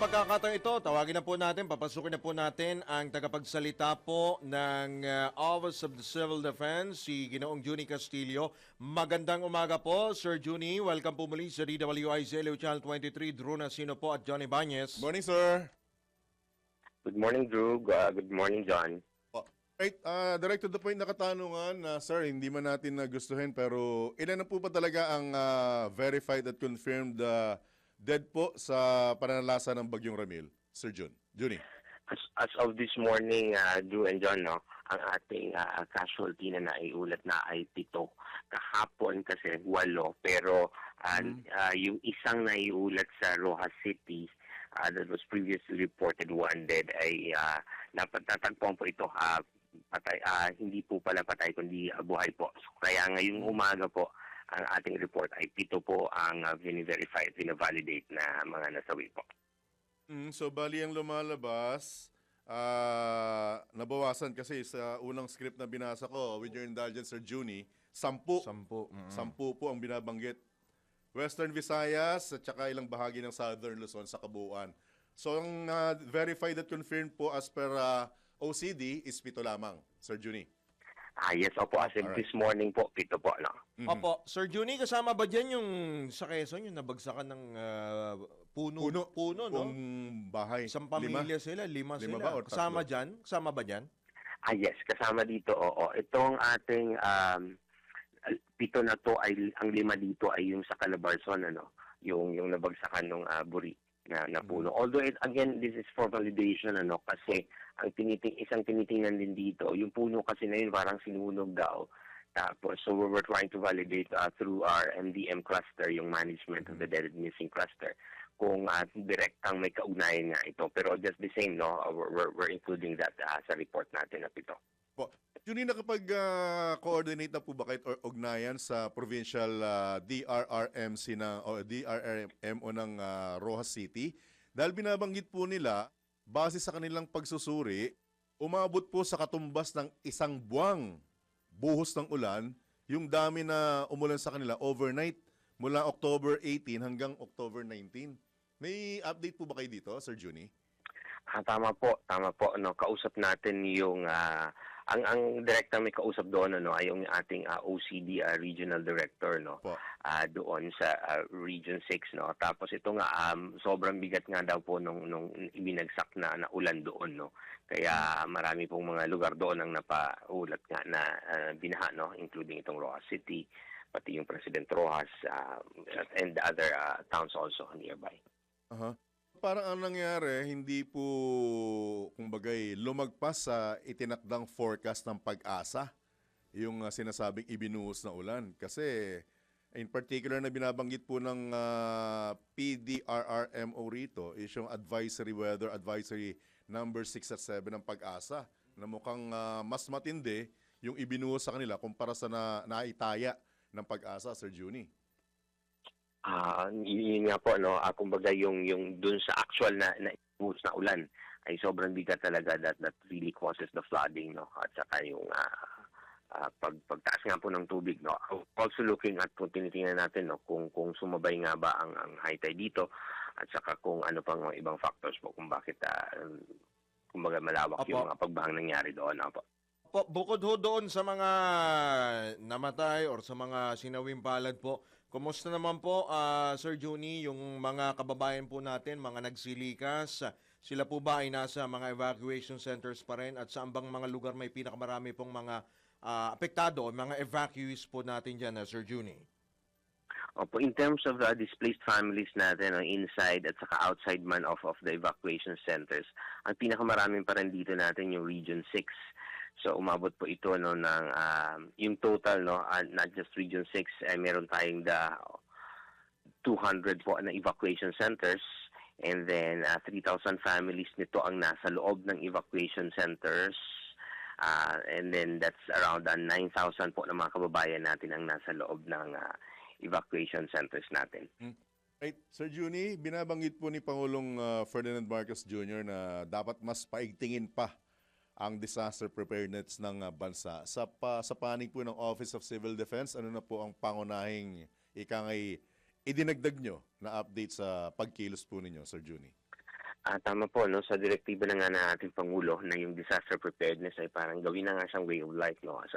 pagkakataon ito, tawagin na po natin, papasukin na po natin ang tagapagsalita po ng uh, Office of the Civil Defense, si Ginoong Juni Castillo. Magandang umaga po, Sir Juni. Welcome po muli sa DWIZ LU Channel 23, Drew Nasino po at Johnny Banez. Morning, sir. Good morning, Drew. Uh, good morning, John. Oh, right, uh, direct to the point na katanungan, na sir, hindi man natin nagustuhin, pero ilan na po ba talaga ang ah, verified at confirmed uh, dead po sa pananalasa ng Bagyong Ramil? Sir Jun. Junie. As, as of this morning, uh, Drew and John, no, ang ating uh, casualty na naiulat na ay pito. Kahapon kasi walo, pero uh, uh, yung isang naiulat sa Rojas City uh, that was previously reported one dead ay uh, napatatagpuan po ito uh, patay, uh, hindi po pala patay kundi uh, buhay po. So, kaya ngayong umaga po, ang ating report ay pito po ang uh, verify at validate na mga nasawi po. Mm, so, bali ang lumalabas, ah, nabawasan kasi sa unang script na binasa ko, with your indulgence, Sir Junie, sampu. Sampo. Mm. Sampu po ang binabanggit. Western Visayas at saka ilang bahagi ng Southern Luzon sa kabuuan. So ang uh, verified at confirmed po as per uh, OCD is pito lamang, Sir Junie. Ah, yes, opo. As in Alright. this morning po, pito po, no? Opo, Sir Juni, kasama ba dyan yung sa Quezon, yung nabagsakan ng ah, puno, Puno. puno, no? Buong bahay. Isang Lima. pamilya sila, lima, Lima sila. ba tatlo? Kasama dyan? Kasama ba dyan? Ah, yes, kasama dito, oo. Itong ating um, pito na to, ay, ang lima dito ay yung sa Calabarzon, ano? Yung, yung nabagsakan ng buri na, na puno. Although, it, again, this is for validation, ano? Kasi ang tiniting, isang tinitingnan din dito, yung puno kasi na yun parang sinunog daw. Tapos, so we were trying to validate uh, through our MDM cluster, yung management of the dead and missing cluster, kung uh, direktang may kaugnayan nga ito. Pero just the same, no, uh, we're, we're, including that uh, sa report natin na ito. Po. Junie, nakapag-coordinate na po ba kayo or ugnayan sa provincial ah, DRRMC na, o DRRMO ng ah, Rojas City? Dahil binabanggit po nila, base sa kanilang pagsusuri, umabot po sa katumbas ng isang buwang buhos ng ulan, yung dami na umulan sa kanila overnight mula October 18 hanggang October 19. May update po ba kayo dito, Sir Junie? Ah, tama po, tama po. No, kausap natin yung ah, ang ang direkta may kausap doon ano ay yung ating ah, OCD ah, regional director no. Po. ah, doon sa ah, Region 6 no. Tapos ito nga um, sobrang bigat nga daw po nung nung ibinagsak na, na ulan doon no. Kaya marami pong mga lugar doon ang napaulat nga na ah, binaha no, including itong Rojas City, pati yung President Rojas ah, and the other ah, towns also nearby. Aha. Parang ang nangyari, hindi po, kumbagay, lumagpas sa itinakdang forecast ng pag-asa, yung ah, sinasabing ibinuhos na ulan. Kasi, in particular na binabanggit po ng ah, PDRRMO rito, is yung advisory weather advisory number 6 at 7 ng pag-asa, na mukhang ah, mas matindi yung ibinuhos sa kanila kumpara sa na, naitaya ng pag-asa, Sir Juni. Ah, y- yun nga po no, ah, kumbaga yung yung dun sa actual na na, na ulan ay sobrang bigat talaga that that really causes the flooding no at saka yung ah, ah, pag pagtaas nga po ng tubig no. Also looking at kung tinitingnan natin no kung kung sumabay nga ba ang ang high tide dito at saka kung ano pang mga ibang factors po kung bakit ah, kumbaga malawak Opo. yung mga pagbahang nangyari doon no po. Po, bukod ho doon sa mga namatay or sa mga sinawing palad po, kumusta naman po, ah, Sir Juni, yung mga kababayan po natin, mga nagsilikas, sila po ba ay nasa mga evacuation centers pa rin at saan bang mga lugar may pinakamarami pong mga ah, apektado mga evacuees po natin dyan, ah, Sir Juni? Opo, in terms of the displaced families natin, no, inside at saka outside man of, of the evacuation centers, ang pinakamaraming pa rin dito natin yung Region 6. So umabot po ito no ng um, yung total no uh, not just Region 6 eh, meron tayong the 200 po na evacuation centers and then uh, 3,000 families nito ang nasa loob ng evacuation centers uh, and then that's around uh, 9,000 po ng mga kababayan natin ang nasa loob ng uh, evacuation centers natin. Right. Sir Juni, binabanggit po ni Pangulong uh, Ferdinand Marcos Jr. na dapat mas paigtingin pa ang disaster preparedness ng uh, bansa. Sa, pa, sa panig po ng Office of Civil Defense, ano na po ang pangunahing ikangay idinagdag nyo na update sa pagkilos po ninyo, Sir Juni? Ah, tama po, no? Sa direktiba na nga ng ating Pangulo na yung disaster preparedness ay parang gawin na nga siyang way of life, no? As,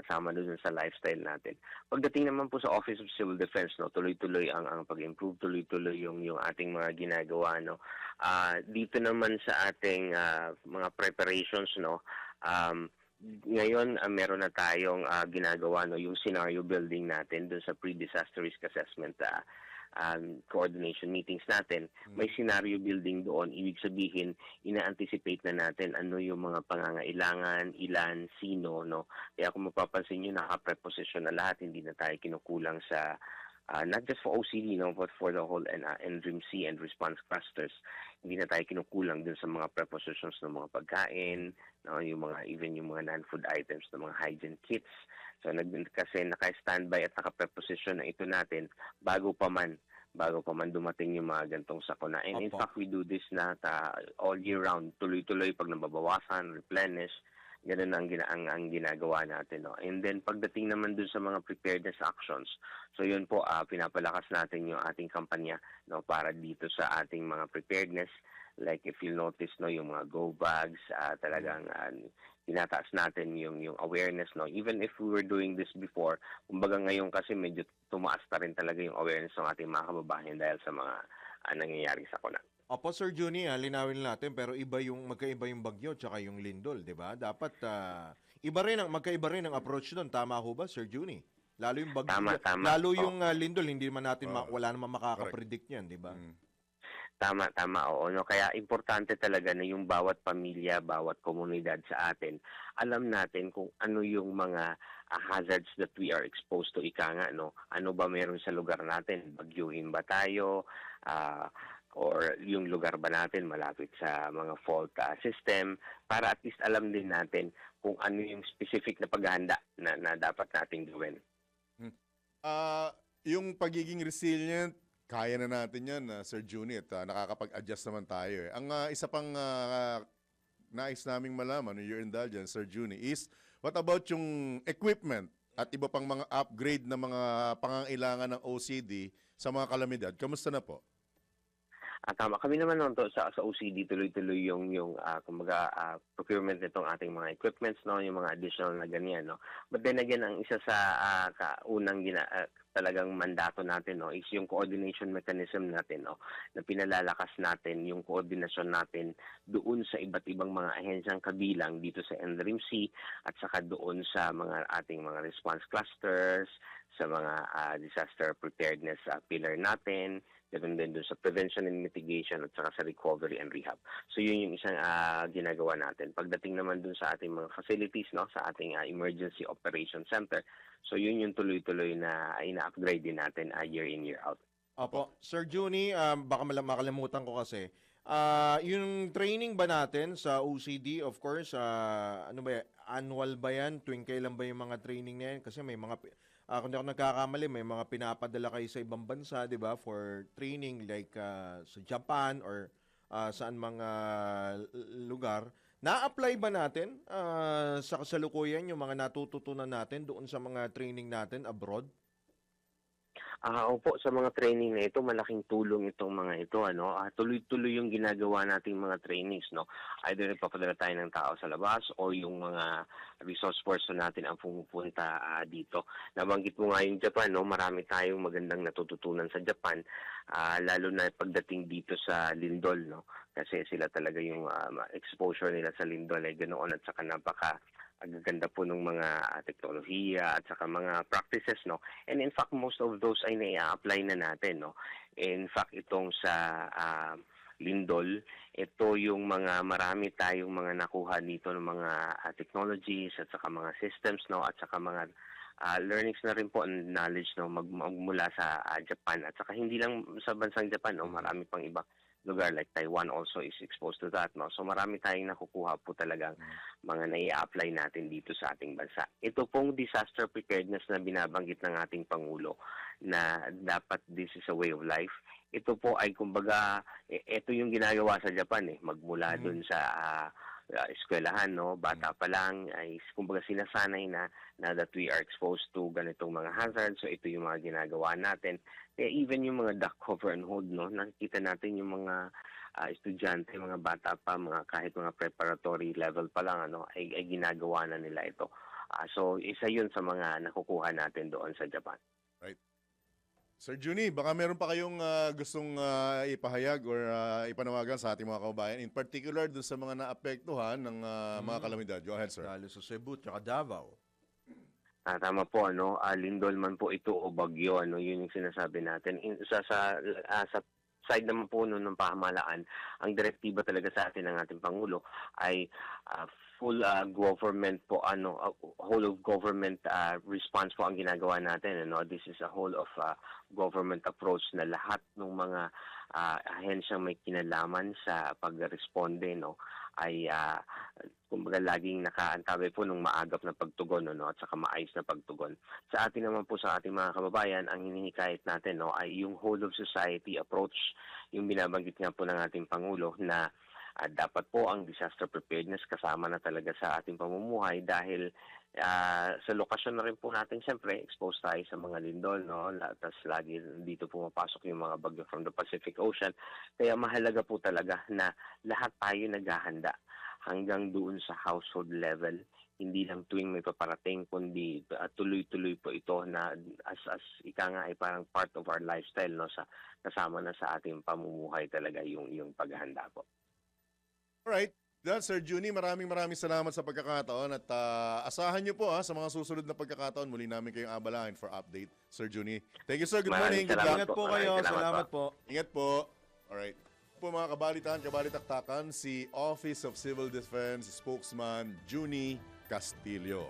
kasama doon sa lifestyle natin. Pagdating naman po sa Office of Civil Defense, no? Tuloy-tuloy ang, ang pag-improve, tuloy-tuloy yung, yung ating mga ginagawa, no? Ah, dito naman sa ating ah, mga preparations, no? Um, ngayon, ah, meron na tayong ah, ginagawa, no? Yung scenario building natin doon sa pre-disaster risk assessment ah, um, coordination meetings natin, may scenario building doon. Ibig sabihin, ina-anticipate na natin ano yung mga pangangailangan, ilan, sino, no? Kaya kung mapapansin nyo, naka-preposition na lahat, hindi na tayo kinukulang sa uh, not just for OCD, no, but for the whole and, uh, NDRIMC and response clusters. Hindi na tayo kinukulang dun sa mga prepositions ng mga pagkain, no, yung mga, even yung mga non-food items, ng mga hygiene kits. So, nag, kasi naka-standby at naka-preposition na ito natin bago pa man bago pa man dumating yung mga gantong sakuna. And in Opo. fact, we do this na ta, all year round, tuloy-tuloy pag nababawasan, replenish, ganun ang, gina, ang, ang ginagawa natin. No? And then pagdating naman dun sa mga preparedness actions, so yun po, ah, pinapalakas natin yung ating kampanya no, para dito sa ating mga preparedness. Like if you notice, no, yung mga go bags, ah, talagang ah, tinataas natin yung yung awareness no even if we were doing this before kumbaga ngayon kasi medyo tumaas na rin talaga yung awareness ng ating mga kababayan dahil sa mga ah, nangyayari sa kuna. Opo, Sir Juni, ah, linawin natin pero iba yung magkaiba yung bagyo tsaka yung lindol, 'di ba? Dapat ah, iba rin ang magkaiba rin ang approach doon. Tama ho ba, Sir Juni? Lalo yung bagyo, Tama, tama. lalo Oh. yung ah, lindol, hindi man natin ma- Oh. wala naman makaka-predict 'yan, 'di ba? Mm. Tama, tama. Oo, no? Kaya importante talaga na yung bawat pamilya, bawat komunidad sa atin, alam natin kung ano yung mga ah, hazards that we are exposed to. Ika nga, no? Ano ba meron sa lugar natin? Bagyuhin ba tayo? Ah, or yung lugar ba natin malapit sa mga fault ah, system? Para at least alam din natin kung ano yung specific na paghahanda na, na dapat nating gawin. Ah, yung pagiging resilient, kaya na natin yan, ah, Sir Juni, at ah, nakakapag-adjust naman tayo. Eh. Ang ah, isa pang ah, nais naming malaman, your indulgence, Sir Juni, is what about yung equipment at iba pang mga upgrade na mga pangangailangan ng OCD sa mga kalamidad? Kamusta na po? Ah, tama. Kami naman to, sa, sa OCD, tuloy-tuloy yung, yung ah, kumbaga, ah, procurement nitong ating mga equipments, no? yung mga additional na ganyan. No? But then again, ang isa sa ah, kaunang gina, ah, talagang mandato natin no, is yung coordination mechanism natin no, na pinalalakas natin yung koordinasyon natin doon sa iba't ibang mga ahensyang kabilang dito sa NDRIMC at saka doon sa mga ating mga response clusters, sa mga ah, disaster preparedness ah, pillar natin, Ganun din doon sa prevention and mitigation at saka sa recovery and rehab. So yun yung isang ah, ginagawa natin. Pagdating naman doon sa ating mga facilities, no, sa ating ah, emergency operation center, so yun yung tuloy-tuloy na ina-upgrade din natin ah, year in year out. Opo, Sir Juni, um, baka makalimutan ko kasi. Ah, yung training ba natin sa OCD, of course, ah, ano ba yan? annual ba yan? Tuwing kailan ba yung mga training na yan? Kasi may mga, ah, kung ako nagkakamali, may mga pinapadala kayo sa ibang bansa, di ba? For training like ah, sa Japan or ah, saan mga lugar. Na-apply ba natin ah, sa kasalukuyan yung mga natututunan natin doon sa mga training natin abroad? Ah, opo, sa mga training na ito, malaking tulong itong mga ito, ano. Ah, tuloy-tuloy yung ginagawa nating mga trainings, no. Either nagpapadala tayo ng tao sa labas o yung mga resource person natin ang pumupunta ah, dito. Nabanggit mo nga yung Japan, no. Marami tayong magandang natututunan sa Japan, ah, lalo na pagdating dito sa Lindol, no. Kasi sila talaga yung ah, exposure nila sa Lindol ay ganoon at saka napaka ang ganda po ng mga ah, teknolohiya at saka mga practices no? And in fact most of those ay na-apply na natin no? In fact itong sa ah, Lindol ito yung mga marami tayong mga nakuha dito ng mga ah, technologies at saka mga systems no? At saka mga ah, learnings na rin po and knowledge no? Mag, magmula sa ah, Japan. At saka hindi lang sa bansang Japan no? Marami pang iba lugar like Taiwan also is exposed to that no so marami tayong nakukuha po talagang mga nai-apply natin dito sa ating bansa. Ito pong disaster preparedness na binabanggit ng ating Pangulo na dapat this is a way of life. Ito po ay kumbaga, e- ito yung ginagawa sa Japan eh, magmula Mhm. dun sa ah, uh, eskwelahan, no? Bata pa lang ay kumbaga sinasanay na na that we are exposed to ganitong mga hazards. So ito yung mga ginagawa natin. Kaya even yung mga duck cover and hold, no? Nakikita natin yung mga ah, estudyante, mga bata pa, mga kahit mga preparatory level pa lang, ano, ay, ay ginagawa na nila ito. Ah, so isa yun sa mga nakukuha natin doon sa Japan. Sir Juni, baka meron pa kayong ah, gustong ah, ipahayag or ah, ipanawagan sa ating mga kababayan, in particular dun sa mga naapektuhan ng ah, mga Mhm. kalamidad. Go ahead, sir. Lalo sa Cebu at Davao. Ah, tama po ano, ah, lindol man po ito o bagyo ano, yun yung sinasabi natin. In, sa sa ah, sa side naman po nun ng pamahalaan, ang direktiba talaga sa atin ng ating pangulo ay ah, full ah, government po ano, ah, whole of government ah, response po ang ginagawa natin ano. This is a whole of ah, government approach na lahat ng mga ah, ahensyang may kinalaman sa pagresponde no? Ay ah, kumbaga laging nakaantabi po ng maagap na pagtugon no, at saka maayos na pagtugon. Sa atin naman po sa ating mga kababayan, ang hinihikayat natin no ay yung whole of society approach, yung binabanggit nga po ng ating pangulo na ah, dapat po ang disaster preparedness kasama na talaga sa ating pamumuhay dahil ah, sa lokasyon na rin po natin siyempre exposed tayo sa mga lindol no tapos lagi dito pumapasok yung mga bagyo from the Pacific Ocean kaya mahalaga po talaga na lahat tayo naghahanda hanggang doon sa household level hindi lang tuwing may paparating kundi uh, tuloy-tuloy po ito na as as ika nga ay parang part of our lifestyle no sa kasama na sa ating pamumuhay talaga yung yung paghahanda po. Alright. Dahil Sir Juni, maraming maraming salamat sa pagkakataon at ah, asahan niyo po ha, sa mga susunod na pagkakataon. Muli namin kayong abalahin for update, Sir Juni. Thank you, sir. Good morning. Good. Ingat po po. kayo. Salamat Salamat po. Ingat po. Alright. Po mga kabalitan, kabalitaktakan, si Office of Civil Defense spokesman Juni Castillo.